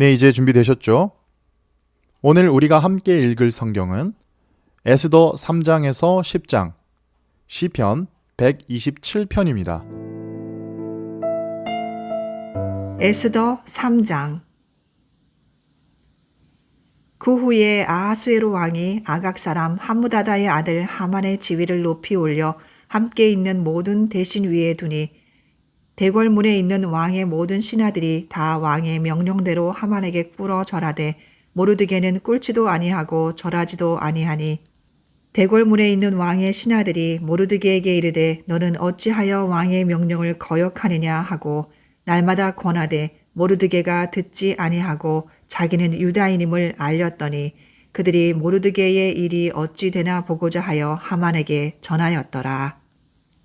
네, 이제 준비되셨죠? 오늘 우리가 함께 읽을 성경은 에스더 3장에서 10장, 시편 127편입니다. 에스더 3장 그 후에 아하수에로 왕이 아각 사람 함무다다의 아들 하만의 지위를 높이 올려 함께 있는 모든 대신 위에 두니 대궐문에 있는 왕의 모든 신하들이 다 왕의 명령대로 하만에게 꿇어 절하되 모르드게는 꿇지도 아니하고 절하지도 아니하니 대궐문에 있는 왕의 신하들이 모르드게에게 이르되 너는 어찌하여 왕의 명령을 거역하느냐 하고 날마다 권하되 모르드게가 듣지 아니하고 자기는 유다인임을 알렸더니 그들이 모르드게의 일이 어찌 되나 보고자 하여 하만에게 전하였더라.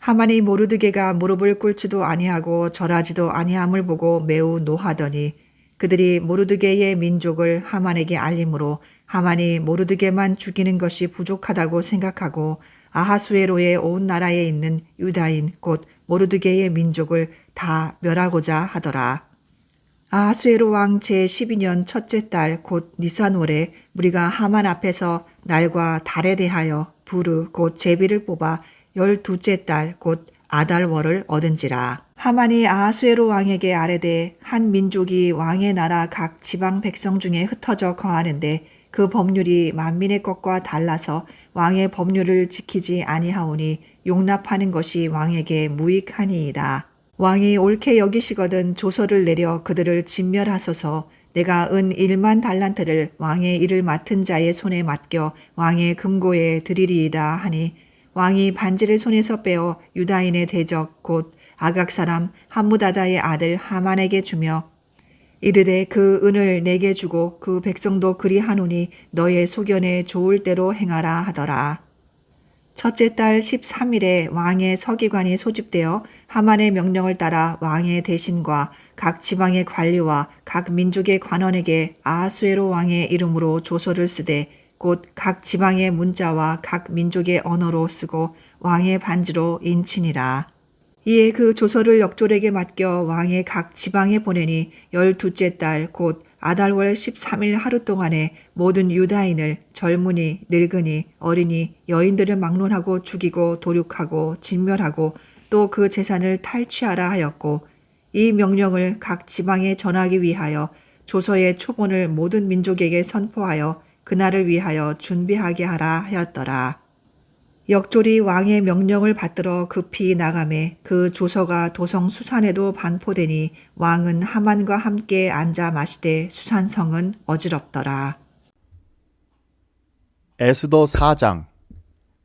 하만이 모르드게가 무릎을 꿇지도 아니하고 절하지도 아니함을 보고 매우 노하더니 그들이 모르드게의 민족을 하만에게 알림으로 하만이 모르드게만 죽이는 것이 부족하다고 생각하고 아하수에로의 온 나라에 있는 유다인 곧 모르드게의 민족을 다 멸하고자 하더라. 아하수에로 왕 제12년 첫째 달 곧 니산월에 우리가 하만 앞에서 날과 달에 대하여 부르 곧 제비를 뽑아 열두째 달곧 아달월을 얻은지라. 하만이 아하수에로 왕에게 아뢰되 한 민족이 왕의 나라 각 지방 백성 중에 흩어져 거하는데 그 법률이 만민의 것과 달라서 왕의 법률을 지키지 아니하오니 용납하는 것이 왕에게 무익하니이다. 왕이 옳게 여기시거든 조서를 내려 그들을 진멸하소서 내가 은 1만 달란트를 왕의 일을 맡은 자의 손에 맡겨 왕의 금고에 드리리이다 하니 왕이 반지를 손에서 빼어 유다인의 대적 곧 아각 사람 함무다다의 아들 하만에게 주며 이르되 그 은을 내게 주고 그 백성도 그리하노니 너의 소견에 좋을 대로 행하라 하더라. 첫째 달 13일에 왕의 서기관이 소집되어 하만의 명령을 따라 왕의 대신과 각 지방의 관리와 각 민족의 관원에게 아하수에로 왕의 이름으로 조서를 쓰되 곧 각 지방의 문자와 각 민족의 언어로 쓰고 왕의 반지로 인치니라. 이에 그 조서를 역졸에게 맡겨 왕의 각 지방에 보내니 열두째 달 곧 아달월 13일 하루 동안에 모든 유다인을 젊은이, 늙은이, 어린이, 여인들을 막론하고 죽이고 도륙하고 진멸하고 또 그 재산을 탈취하라 하였고 이 명령을 각 지방에 전하기 위하여 조서의 초본을 모든 민족에게 선포하여 그날을 위하여 준비하게 하라 하였더라. 역졸이 왕의 명령을 받들어 급히 나가매 그 조서가 도성 수산에도 반포되니 왕은 하만과 함께 앉아 마시되 수산성은 어지럽더라. 에스더 4장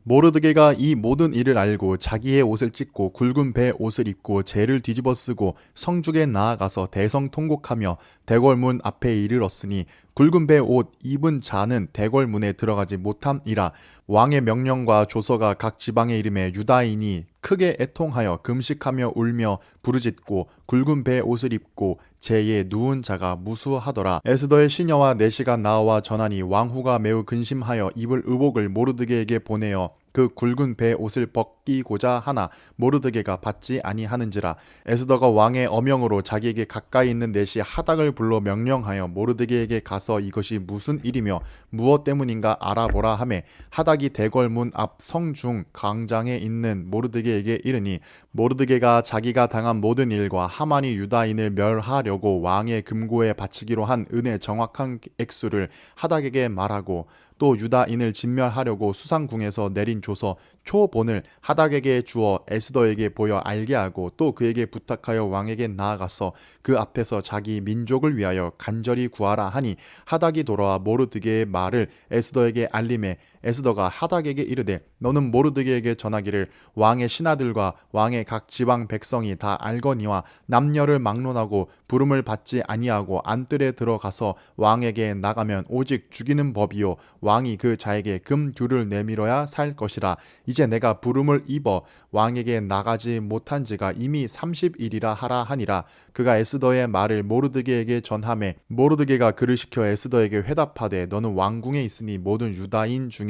모르드게가 이 모든 일을 알고 자기의 옷을 찢고 굵은 배 옷을 입고 재를 뒤집어 쓰고 성중에 나아가서 대성 통곡하며 대궐문 앞에 이르렀으니 굵은 배 옷 입은 자는 대궐문에 들어가지 못함이라 왕의 명령과 조서가 각 지방의 이름에 유다인이 크게 애통하여 금식하며 울며 부르짖고 굵은 배 옷을 입고 제에 누운 자가 무수하더라. 에스더의 시녀와 내시가 나와 전하니 왕후가 매우 근심하여 입을 의복을 모르드게에게 보내어 그 굵은 배 옷을 벗기고자 하나 모르드게가 받지 아니하는지라 에스더가 왕의 어명으로 자기에게 가까이 있는 내시 하닥을 불러 명령하여 모르드게에게 가서 이것이 무슨 일이며 무엇 때문인가 알아보라 하매 하닥이 대궐문 앞 성중 광장에 있는 모르드게에게 이르니 모르드게가 자기가 당한 모든 일과 하만이 유다인을 멸하려고 왕의 금고에 바치기로 한 은의 정확한 액수를 하닥에게 말하고 또 유다인을 진멸하려고 수상궁에서 내린 조서 초본을 하닥에게 주어 에스더에게 보여 알게 하고 또 그에게 부탁하여 왕에게 나아가서 그 앞에서 자기 민족을 위하여 간절히 구하라 하니 하닥이 돌아와 모르드게의 말을 에스더에게 알림해 에스더가 하닥에게 이르되 너는 모르드게에게 전하기를 왕의 신하들과 왕의 각 지방 백성이 다 알거니와 남녀를 막론하고 부름을 받지 아니하고 안뜰에 들어가서 왕에게 나가면 오직 죽이는 법이요. 왕이 그 자에게 금규를 내밀어야 살 것이라. 이제 내가 부름을 입어 왕에게 나가지 못한 지가 이미 30일이라 하라 하니라. 그가 에스더의 말을 모르드게에게 전함에 모르드게가 그를 시켜 에스더에게 회답하되 너는 왕궁에 있으니 모든 유다인 중에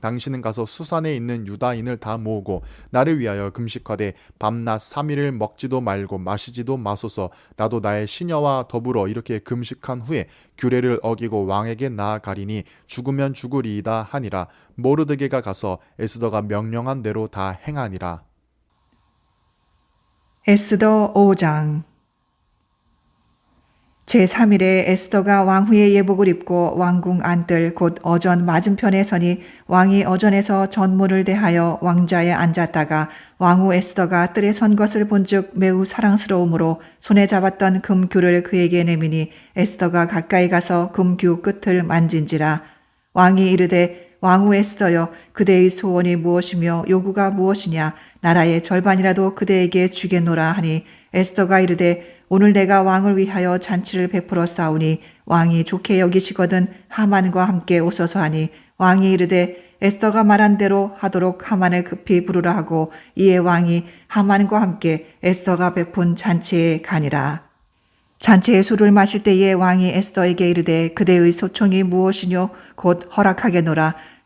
당신은 가서 수산에 있는 유다인을 다 모으고 나를 위하여 금식하되 밤낮 3일을 먹지도 말고 마시지도 마소서. 나도 나의 시녀와 더불어 이렇게 금식한 후에 규례를 어기고 왕에게 나아가리니 죽으면 죽으리이다 하니라. 모르드게가 가서 에스더가 명령한 대로 다 행하니라. 에스더 5장 제3일에 에스더가 왕후의 예복을 입고 왕궁 안뜰 곧 어전 맞은편에 서니 왕이 어전에서 전문을 대하여 왕좌에 앉았다가 왕후 에스더가 뜰에 선 것을 본즉 매우 사랑스러움으로 손에 잡았던 금규를 그에게 내미니 에스더가 가까이 가서 금규 끝을 만진지라. 왕이 이르되 왕후 에스더여 그대의 소원이 무엇이며 요구가 무엇이냐? 나라의 절반이라도 그대에게 주겠노라 하니 에스더가 이르되 오늘 내가 왕을 위하여 잔치를 베풀어 싸우니 왕이 좋게 여기시거든 하만과 함께 오소서 하니 왕이 이르되 에스더가 말한 대로 하도록 하만을 급히 부르라 하고 이에 왕이 하만과 함께 에스더가 베푼 잔치에 가니라. 잔치의 술을 마실 때에 왕이 에스더에게 이르되 그대의 소총이 무엇이뇨 곧 허락하게 노라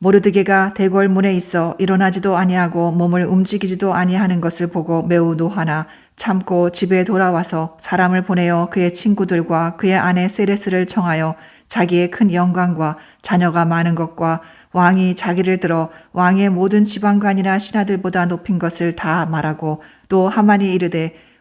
모르드게가 대궐문에 있어 일어나지도 아니하고 몸을 움직이지도 아니하는 것을 보고 매우 노하나 참고 집에 돌아와서 사람을 보내어 그의 친구들과 그의 아내 세레스를 청하여 자기의 큰 영광과 자녀가 많은 것과 왕이 자기를 들어 왕의 모든 지방관이나 신하들보다 높인 것을 다 말하고 또 하만이 이르되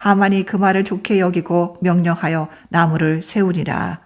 하만이 그 말을 좋게 여기고 명령하여 나무를 세우니라.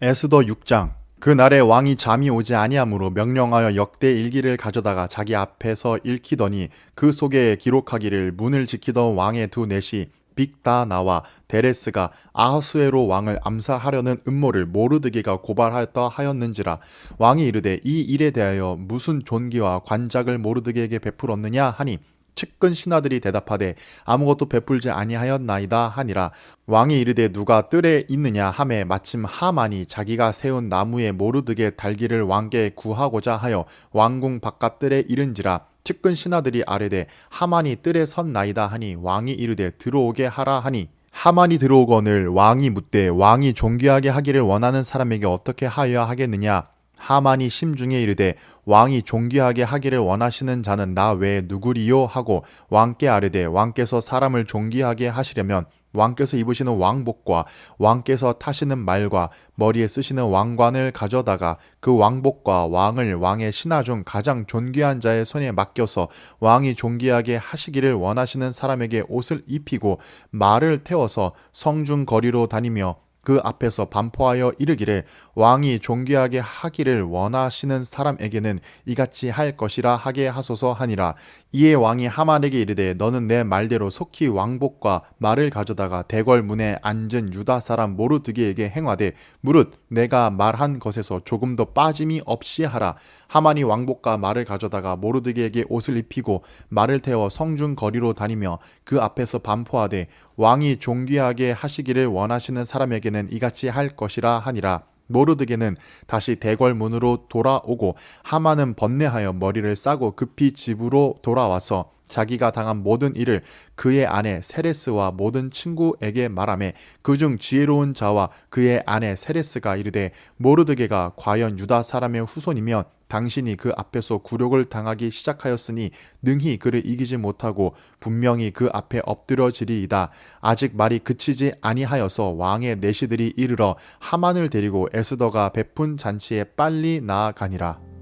에스더 6장 그 날에 왕이 잠이 오지 아니하므로 명령하여 역대 일기를 가져다가 자기 앞에서 읽히더니 그 속에 기록하기를 문을 지키던 왕의 두 넷이 빅다나와 데레스가 아하수에로 왕을 암살하려는 음모를 모르드게가 고발하였다 하였는지라 왕이 이르되 이 일에 대하여 무슨 존귀와 관작을 모르드게에게 베풀었느냐 하니 측근 신하들이 대답하되 아무것도 베풀지 아니하였나이다 하니라. 왕이 이르되 누가 뜰에 있느냐 하매 마침 하만이 자기가 세운 나무에 모르드게 달기를 왕께 구하고자 하여 왕궁 바깥 뜰에 이른지라 측근 신하들이 아뢰되 하만이 뜰에 섰나이다 하니 왕이 이르되 들어오게 하라 하니. 하만이 들어오거늘 왕이 묻되 왕이 존귀하게 하기를 원하는 사람에게 어떻게 하여야 하겠느냐 하만이 심중에 이르되 왕이 존귀하게 하기를 원하시는 자는 나 외에 누구리요? 하고 왕께 아뢰되 왕께서 사람을 존귀하게 하시려면 왕께서 입으시는 왕복과 왕께서 타시는 말과 머리에 쓰시는 왕관을 가져다가 그 왕복과 왕을 왕의 신하 중 가장 존귀한 자의 손에 맡겨서 왕이 존귀하게 하시기를 원하시는 사람에게 옷을 입히고 말을 태워서 성중 거리로 다니며 그 앞에서 반포하여 이르기를 왕이 존귀하게 하기를 원하시는 사람에게는 이같이 할 것이라 하게 하소서 하니라. 이에 왕이 하만에게 이르되 너는 내 말대로 속히 왕복과 말을 가져다가 대궐 문에 앉은 유다 사람 모르드게에게 행하되 무릇 내가 말한 것에서 조금 더 빠짐이 없이 하라. 하만이 왕복과 말을 가져다가 모르드게에게 옷을 입히고 말을 태워 성중 거리로 다니며 그 앞에서 반포하되 왕이 존귀하게 하시기를 원하시는 사람에게는 이같이 할 것이라 하니라. 모르드게는 다시 대궐 문으로 돌아오고 하만은 번뇌하여 머리를 싸고 급히 집으로 돌아와서 자기가 당한 모든 일을 그의 아내 세레스와 모든 친구에게 말하며 그중 지혜로운 자와 그의 아내 세레스가 이르되 모르드게가 과연 유다 사람의 후손이면 당신이 그 앞에서 굴욕을 당하기 시작하였으니 능히 그를 이기지 못하고 분명히 그 앞에 엎드려지리이다. 아직 말이 그치지 아니하여서 왕의 내시들이 이르러 하만을 데리고 에스더가 베푼 잔치에 빨리 나아가니라.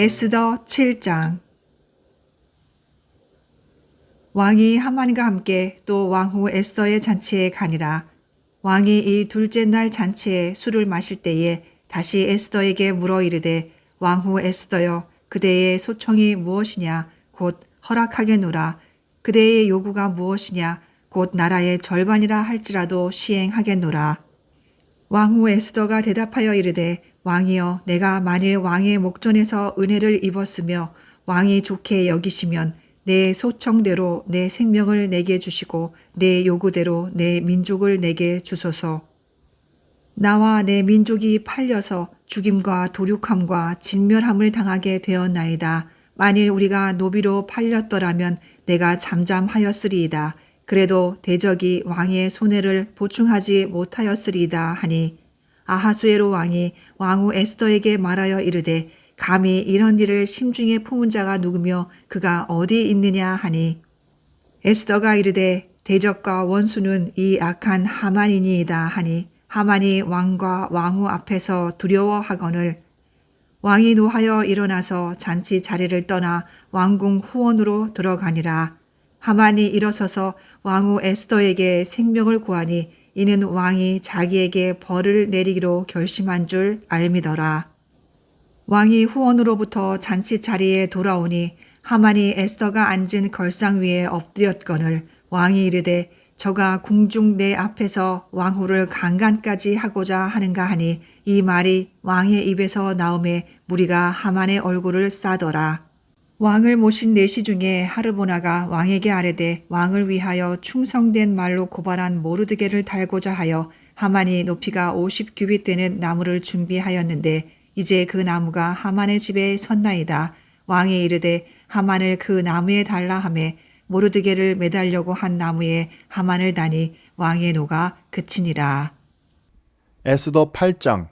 에스더 7장. 왕이 하만과 함께 또 왕후 에스더의 잔치에 가니라. 왕이 이 둘째 날 잔치에 술을 마실 때에 다시 에스더에게 물어 이르되 왕후 에스더여 그대의 소청이 무엇이냐? 곧 허락하겠노라. 그대의 요구가 무엇이냐? 곧 나라의 절반이라 할지라도 시행하겠노라. 왕후 에스더가 대답하여 이르되 왕이여 내가 만일 왕의 목전에서 은혜를 입었으며 왕이 좋게 여기시면 내 소청대로 내 생명을 내게 주시고 내 요구대로 내 민족을 내게 주소서. 나와 내 민족이 팔려서 죽임과 도륙함과 진멸함을 당하게 되었나이다. 만일 우리가 노비로 팔렸더라면 내가 잠잠하였으리이다. 그래도 대적이 왕의 손해를 보충하지 못하였으리이다 하니 아하수에로 왕이 왕후 에스더에게 말하여 이르되 감히 이런 일을 심중에 품은 자가 누구며 그가 어디 있느냐 하니? 에스더가 이르되 대적과 원수는 이 악한 하만이니이다 하니 하만이 왕과 왕후 앞에서 두려워하거늘 왕이 노하여 일어나서 잔치 자리를 떠나 왕궁 후원으로 들어가니라. 하만이 일어서서 왕후 에스더에게 생명을 구하니 이는 왕이 자기에게 벌을 내리기로 결심한 줄 알미더라. 왕이 후원으로부터 잔치 자리에 돌아오니 하만이 에스더가 앉은 걸상 위에 엎드렸거늘 왕이 이르되 저가 궁중 내 앞에서 왕후를 강간까지 하고자 하는가 하니 이 말이 왕의 입에서 나오매 무리가 하만의 얼굴을 싸더라. 왕을 모신 내시 중에 하르보나가 왕에게 아뢰되 왕을 위하여 충성된 말로 고발한 모르드게를 달고자 하여 하만이 높이가 50규빗 되는 나무를 준비하였는데 이제 그 나무가 하만의 집에 섰나이다. 왕이 이르되 하만을 그 나무에 달라 하매 모르드게를 매달려고 한 나무에 하만을 다니 왕의 노가 그치니라. 에스더 8장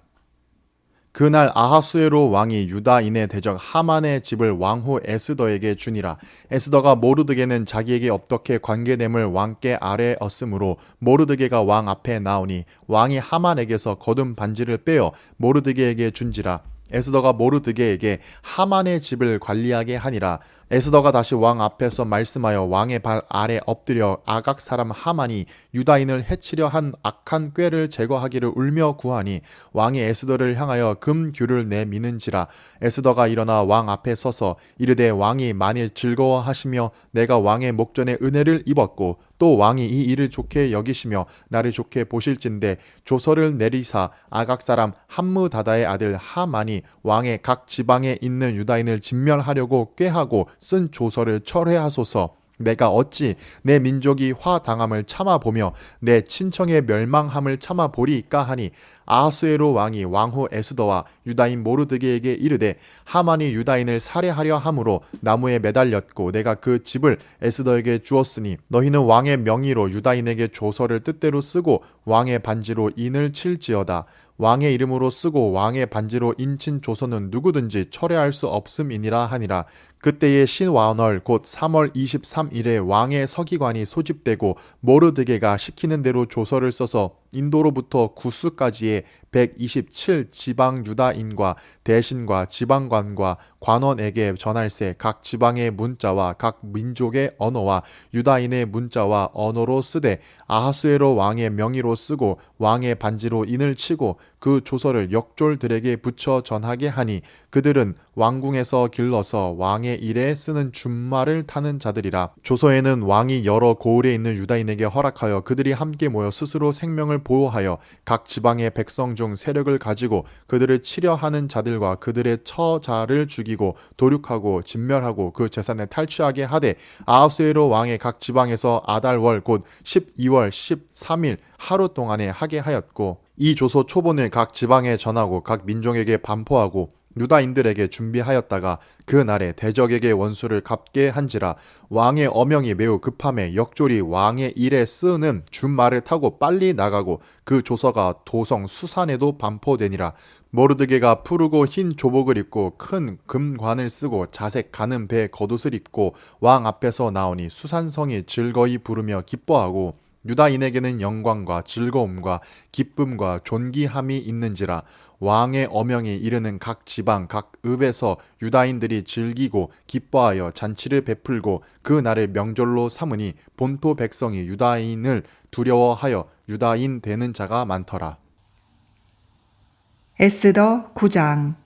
그날 아하수에로 왕이 유다인의 대적 하만의 집을 왕후 에스더에게 주니라. 에스더가 모르드게는 자기에게 어떻게 관계됨을 왕께 아뢰었으므로 모르드게가 왕 앞에 나오니 왕이 하만에게서 거둔 반지를 빼어 모르드게에게 준지라. 에스더가 모르드게에게 하만의 집을 관리하게 하니라. 에스더가 다시 왕 앞에서 말씀하여 왕의 발 아래 엎드려 아각 사람 하만이 유다인을 해치려 한 악한 꾀를 제거하기를 울며 구하니 왕이 에스더를 향하여 금규를 내미는지라 에스더가 일어나 왕 앞에 서서 이르되 왕이 만일 즐거워하시며 내가 왕의 목전에 은혜를 입었고 또 왕이 이 일을 좋게 여기시며 나를 좋게 보실진대 조서를 내리사 아각 사람 함무다다의 아들 하만이 왕의 각 지방에 있는 유다인을 진멸하려고 꾀하고 쓴 조서를 철회하소서. 내가 어찌 내 민족이 화당함을 참아보며 내 친청의 멸망함을 참아보리이까 하니 아하수에로 왕이 왕후 에스더와 유다인 모르드게에게 이르되 하만이 유다인을 살해하려 함으로 나무에 매달렸고 내가 그 집을 에스더에게 주었으니 너희는 왕의 명의로 유다인에게 조서를 뜻대로 쓰고 왕의 반지로 인을 칠지어다. 왕의 이름으로 쓰고 왕의 반지로 인친 조서는 누구든지 철회할 수 없음이니라 하니라 그때의 신와널 곧 3월 23일에 왕의 서기관이 소집되고 모르드게가 시키는 대로 조서를 써서 인도로부터 구스까지의 127 지방 유다인과 대신과 지방관과 관원에게 전할세 각 지방의 문자와 각 민족의 언어와 유다인의 문자와 언어로 쓰되 아하수에로 왕의 명의로 쓰고 왕의 반지로 인을 치고 그 조서를 역졸들에게 붙여 전하게 하니 그들은 왕궁에서 길러서 왕의 일에 쓰는 준말을 타는 자들이라. 조서에는 왕이 여러 고을에 있는 유다인에게 허락하여 그들이 함께 모여 스스로 생명을 보호하여 각 지방의 백성 중 세력을 가지고 그들을 치려 하는 자들과 그들의 처자를 죽이고 도륙하고 진멸하고 그 재산을 탈취하게 하되 아하수에로 왕의 각 지방에서 아달월 곧 12월 13일 하루 동안에 하게 하였고 이 조서 초본을 각 지방에 전하고 각 민족에게 반포하고 유다인들에게 준비하였다가 그 날에 대적에게 원수를 갚게 한지라 왕의 어명이 매우 급함에 역졸이 왕의 일에 쓰는 준말을 타고 빨리 나가고 그 조서가 도성 수산에도 반포되니라. 모르드게가 푸르고 흰 조복을 입고 큰 금관을 쓰고 자색 가는 배 겉옷을 입고 왕 앞에서 나오니 수산성이 즐거이 부르며 기뻐하고 유다인에게는 영광과 즐거움과 기쁨과 존귀함이 있는지라 왕의 어명이 이르는 각 지방 각 읍에서 유다인들이 즐기고 기뻐하여 잔치를 베풀고 그 날을 명절로 삼으니 본토 백성이 유다인을 두려워하여 유다인 되는 자가 많더라. 에스더 9장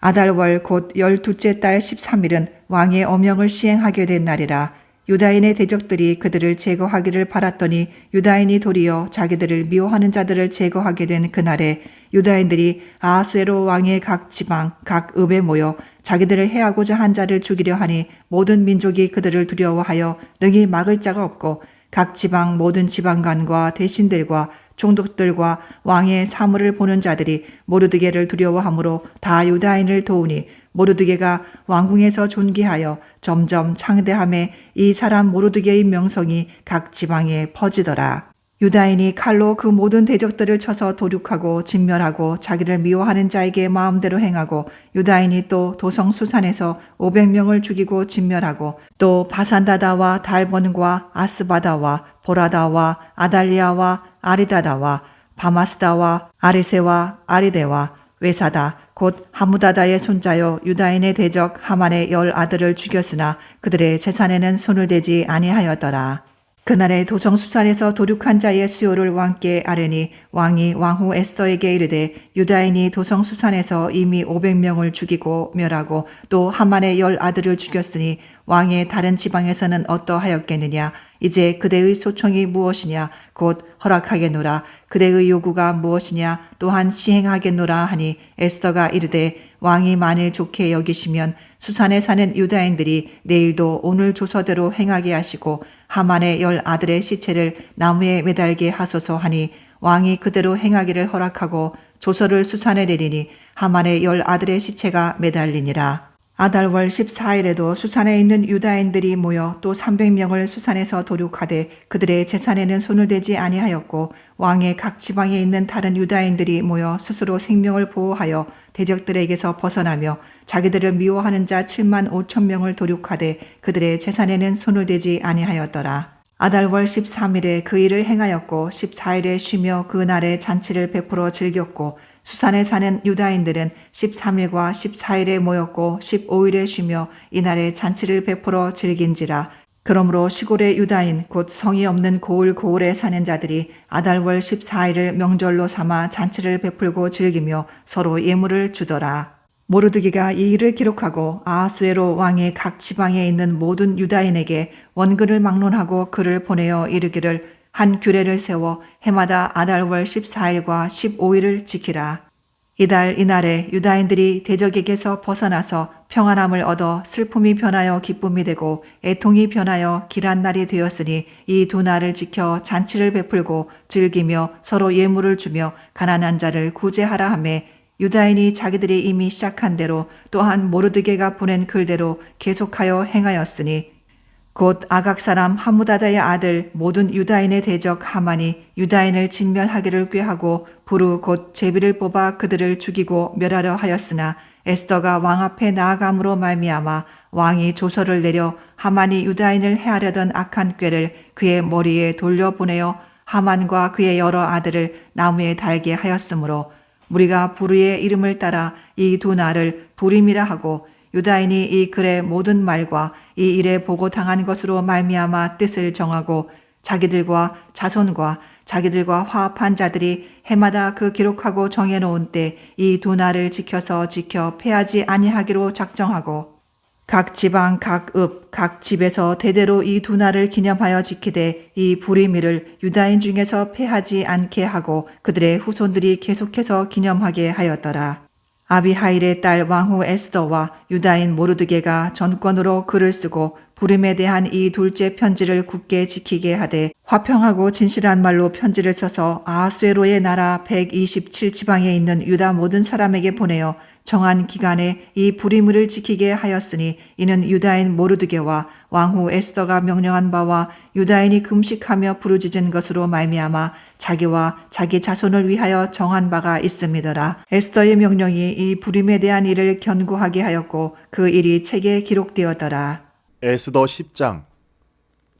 아달월 곧 열두째 달 13일은 왕의 어명을 시행하게 된 날이라 유다인의 대적들이 그들을 제거하기를 바랐더니 유다인이 도리어 자기들을 미워하는 자들을 제거하게 된 그날에 유다인들이 아하수에로 왕의 각 지방 각 읍에 모여 자기들을 해하고자 한 자를 죽이려 하니 모든 민족이 그들을 두려워하여 능히 막을 자가 없고 각 지방 모든 지방관과 대신들과 종독들과 왕의 사물을 보는 자들이 모르드게를 두려워하므로 다 유다인을 도우니 모르드게가 왕궁에서 존귀하여 점점 창대함에 이 사람 모르드게의 명성이 각 지방에 퍼지더라. 유다인이 칼로 그 모든 대적들을 쳐서 도륙하고 진멸하고 자기를 미워하는 자에게 마음대로 행하고 유다인이 또 도성 수산에서 500명을 죽이고 진멸하고 또 바산다다와 달본과 아스바다와 보라다와 아달리아와 아리다다와 바마스다와 아리세와 아리데와 외사다 곧 하무다다의 손자요 유다인의 대적 하만의 열 아들을 죽였으나 그들의 재산에는 손을 대지 아니하였더라. 그날에 도성수산에서 도륙한 자의 수요를 왕께 아뢰니 왕이 왕후 에스더에게 이르되 유다인이 도성수산에서 이미 500명을 죽이고 멸하고 또 하만의 열 아들을 죽였으니 왕의 다른 지방에서는 어떠하였겠느냐? 이제 그대의 소청이 무엇이냐? 곧 허락하겠노라. 그대의 요구가 무엇이냐? 또한 시행하겠노라 하니 에스더가 이르되 왕이 만일 좋게 여기시면 수산에 사는 유다인들이 내일도 오늘 조서대로 행하게 하시고 하만의 열 아들의 시체를 나무에 매달게 하소서 하니 왕이 그대로 행하기를 허락하고 조서를 수산에 내리니 하만의 열 아들의 시체가 매달리니라. 아달월 14일에도 수산에 있는 유다인들이 모여 또 300명을 수산에서 도륙하되 그들의 재산에는 손을 대지 아니하였고 왕의 각 지방에 있는 다른 유다인들이 모여 스스로 생명을 보호하여 대적들에게서 벗어나며 자기들을 미워하는 자 7만 5천 명을 도륙하되 그들의 재산에는 손을 대지 아니하였더라. 아달월 13일에 그 일을 행하였고 14일에 쉬며 그 날에 잔치를 베풀어 즐겼고 수산에 사는 유다인들은 13일과 14일에 모였고 15일에 쉬며 이날에 잔치를 베풀어 즐긴지라 그러므로 시골의 유다인 곧 성이 없는 고을 고을에 사는 자들이 아달월 14일을 명절로 삼아 잔치를 베풀고 즐기며 서로 예물을 주더라. 모르드기가 이 일을 기록하고 아하수에로 왕의 각 지방에 있는 모든 유다인에게 원근을 막론하고 그를 보내어 이르기를 한 규례를 세워 해마다 아달월 14일과 15일을 지키라. 이달 이날에 유다인들이 대적에게서 벗어나서 평안함을 얻어 슬픔이 변하여 기쁨이 되고 애통이 변하여 길한 날이 되었으니 이 두 날을 지켜 잔치를 베풀고 즐기며 서로 예물을 주며 가난한 자를 구제하라 하매 유다인이 자기들이 이미 시작한 대로 또한 모르드게가 보낸 글대로 계속하여 행하였으니 곧 아각 사람 하무다다의 아들 모든 유다인의 대적 하만이 유다인을 진멸하기를 꾀하고 부르 곧 제비를 뽑아 그들을 죽이고 멸하려 하였으나 에스더가 왕 앞에 나아감으로 말미암아 왕이 조서를 내려 하만이 유다인을 해하려던 악한 꾀를 그의 머리에 돌려보내어 하만과 그의 여러 아들을 나무에 달게 하였으므로 우리가 부르의 이름을 따라 이 두 날을 부림이라 하고 유다인이 이 글의 모든 말과 이 일에 보고 당한 것으로 말미암아 뜻을 정하고 자기들과 자손과 자기들과 화합한 자들이 해마다 그 기록하고 정해놓은 때 이 두 날을 지켜서 지켜 패하지 아니하기로 작정하고 각 지방 각 읍 각 집에서 대대로 이 두 날을 기념하여 지키되 이 부리미를 유다인 중에서 패하지 않게 하고 그들의 후손들이 계속해서 기념하게 하였더라. 아비하일의 딸 왕후 에스더와 유다인 모르드게가 전권으로 글을 쓰고 부림에 대한 이 둘째 편지를 굳게 지키게 하되 화평하고 진실한 말로 편지를 써서 아하수에로의 나라 127지방에 있는 유다 모든 사람에게 보내어 정한 기간에 이 부리물을 지키게 하였으니 이는 유다인 모르드게와 왕후 에스더가 명령한 바와 유다인이 금식하며 부르짖은 것으로 말미암아 자기와 자기 자손을 위하여 정한 바가 있음이더라. 에스더의 명령이 이 부림에 대한 일을 견고하게 하였고 그 일이 책에 기록되었더라. 에스더 10장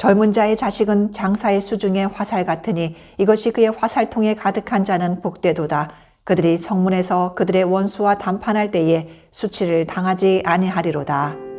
젊은 자의 자식은 장사의 수중의 화살 같으니 이것이 그의 화살통에 가득한 자는 복되도다. 그들이 성문에서 그들의 원수와 담판할 때에 수치를 당하지 아니하리로다.